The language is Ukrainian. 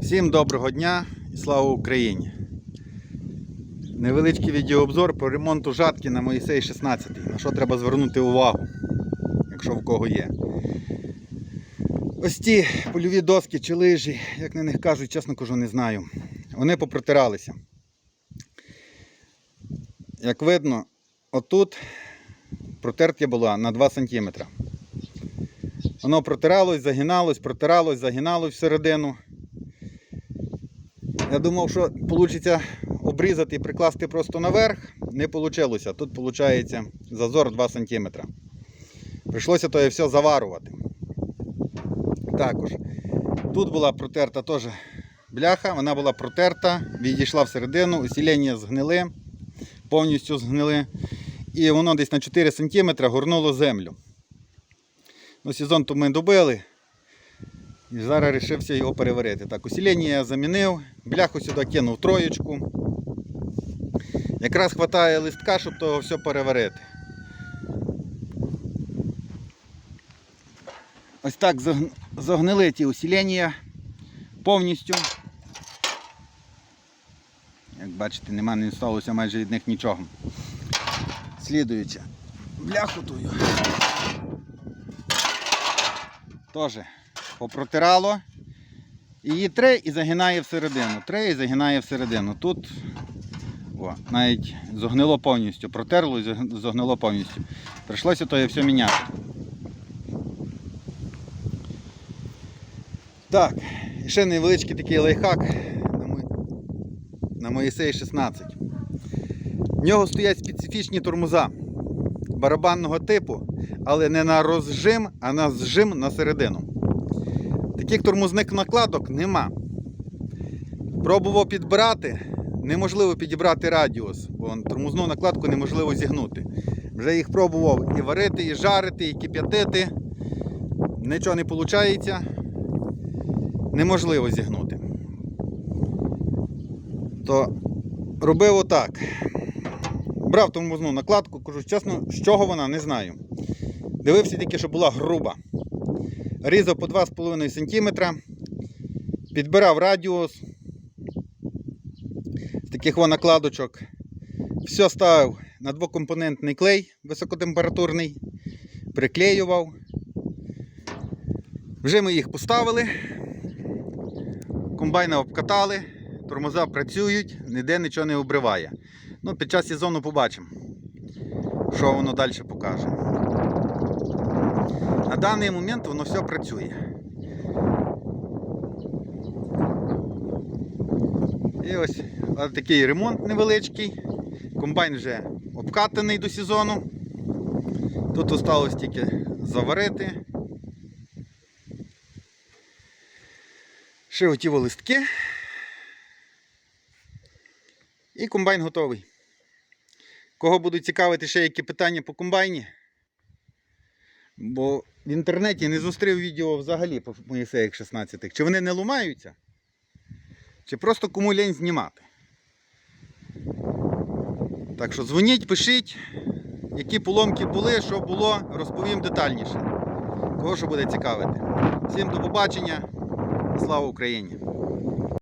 Всім доброго дня і слава Україні! Невеличкий відеообзор по ремонту жатки на Моїсей 16. На що треба звернути увагу, якщо в кого є. Ось ті польові доски чи лижі, як на них кажуть, чесно кажу, не знаю. Вони попротиралися. Як видно, отут протертя була на 2 см. Воно протиралось, загиналось, протиралось, загиналось всередину. Я думав, що вийде обрізати і прикласти просто наверх. Не вийшло. Тут виходить зазор 2 см. Прийшлося то все заварувати. Також. Тут була протерта теж бляха, вона була протерта, відійшла всередину, усілення згнили, повністю згнили. І воно десь на 4 см горнуло землю. Ну, сезон то ми добили. І зараз вирішився його переварити. Так, усілення я замінив, бляху сюди кинув троєчку. Якраз вистачає листка, щоб того все переварити. Ось так загнили ті усілення повністю. Як бачите, нема не сталося майже від них нічого. Слідуюче. Бляху тую. Теж попротирало. Її тре і загинає всередину. Тре і загинає всередину. Тут о, навіть зогнило повністю. Протерло і зогнило повністю. Прийшлося то все міняти. Так, і ще невеличкий такий лайфхак на, Моїсей 16. В нього стоять специфічні тормоза барабанного типу, але не на розжим, а на зжим на середину. Таких тормозних накладок нема. Пробував підбирати, неможливо підібрати радіус, бо тормозну накладку неможливо зігнути. Вже їх пробував і варити, і жарити, і кип'ятити. Нічого не виходить. Неможливо зігнути. То робив отак. Брав тормозну накладку, кажу, чесно, з чого вона, не знаю. Дивився тільки, що була груба. Різав по 2,5 см, підбирав радіус з таких во накладочок. Все ставив на двокомпонентний клей високотемпературний, приклеював. Вже ми їх поставили, комбайна обкатали, тормоза працюють, ніде нічого не обриває. Ну, під час сезону побачимо, що воно далі покаже. На даний момент воно все працює. І ось такий ремонт невеличкий. Комбайн вже обкатаний до сезону. Тут осталось тільки заварити. Ще готіво листки. І комбайн готовий. Кого будуть цікавити ще які питання по комбайні? Бо в інтернеті не зустрів відео взагалі по Моїсеях 16. Чи вони не ломаються, чи просто кому лень знімати. Так що дзвоніть, пишіть, які поломки були, що було, розповім детальніше. Кого що буде цікавити. Всім до побачення. Слава Україні!